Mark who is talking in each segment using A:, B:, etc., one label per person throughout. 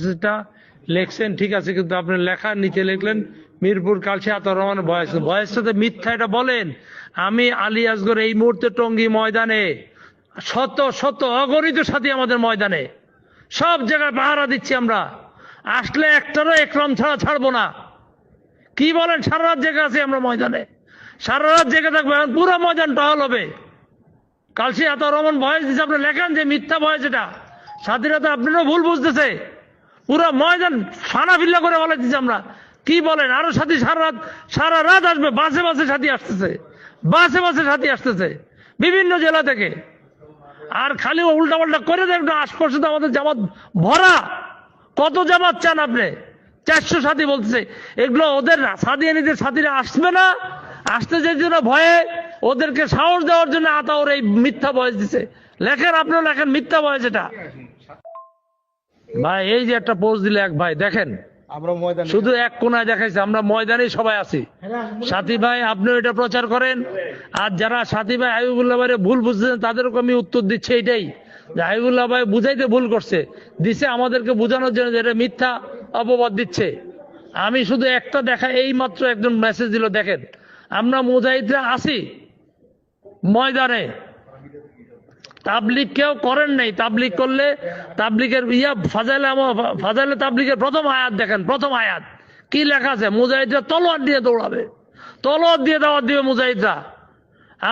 A: মেসেজটা লেখছেন, ঠিক আছে, কিন্তু আপনি লেখার নিচে লিখলেন, মিরপুর কালসি আতর রহমান বয়স বয়সটাতে মিথ্যা এটা বলেন। আমি আলী আসগর এই মুহূর্তে টঙ্গী ময়দানে, শত শত অগণিত সাথী আমাদের ময়দানে, সব জায়গায় পাহারা দিচ্ছি আমরা। আসলে একটারও একরম ছাড়া ছাড়বো না। কি বলেন, সারা রাত জেগে আছি আমরা ময়দানে। সারা রাত জেগে থাকব, এখন পুরো ময়দান টহল হবে। কালসি এত রহমান বয়স দিচ্ছে আপনি লেখেন যে মিথ্যা বয়স এটা। স্বাধীনতা আপনারও ভুল বুঝতেছে। পুরো ময়দান ফানা ফিল্লা করে বলে দিচ্ছি আমরা। কি বলেন? আরও সাথী সারা রাত সারা রাত আসবে। বাসে বাসে সাথী আসতেছে। বাসে বাসে সাথী আসতেছে। বিভিন্ন জেলা থেকে। আর খালি উল্টা পাল্টা করে দেখবেন আশপাশে তো আমাদের জামাত ভরা। কত জামাত চান আপনি? চারশো সাথী বলতেছে। এগুলো ওদের সাদিয়ানিদের সাথীরা আসবে না। আসতে যে জন্য ভয়ে ওদেরকে সাহস দেওয়ার জন্য আতা ওর এই মিথ্যা বয়স দিছে। লেখেন আপনিও লেখেন মিথ্যা বয়স এটা। ভাই এই যে একটা পোস্ট দিলে এক ভাই দেখেন। শুধু এক কোনায় দেখাইছে আমরা ময়দানেই সবাই আছি। সাথী ভাই আপনিও এটা প্রচার করেন। আর যারা সাথী ভাই হাবিবুল্লাহ ভাই ভুল বুঝছেন তাদেরকে আমি উত্তর দিচ্ছি এটাই যে হাবিবুল্লাহ ভাই বুঝাইতে ভুল করছে দিছে আমাদেরকে বোঝানোর জন্য যে এটা মিথ্যা অপবাদ দিচ্ছে। আমি শুধু একটা দেখা এই মাত্র একজন মেসেজ দিল দেখেন। আমরা মুজাহিদরা আছি ময়দানে। তাবলিগ কেউ করেন নাই। তাবলিগ করলে তাবলিগের ইয়া ফাজাইলে ফাজাইলে তাবলিগের প্রথম আয়াত দেখেন, প্রথম আয়াত। কি লেখা আছে? মুজাহিদরা তলোয়ার দিয়ে দৌড়াবে। তলোয়ার দিয়ে দাওয়াত দিবে মুজাহিদরা।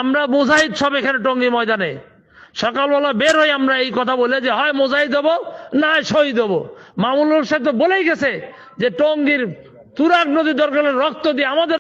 A: আমরা মুজাহিদ সব এখানে টঙ্গী ময়দানে। সকালবেলা বের হই আমরা এই কথা বলে যে, হয় মুজাহিদ দেবো না শহীদ হব। মামুনুর সাহেব তো বলেই গেছে যে, টঙ্গীর তুরাগ নদী দরকার রক্ত দিয়ে আমাদের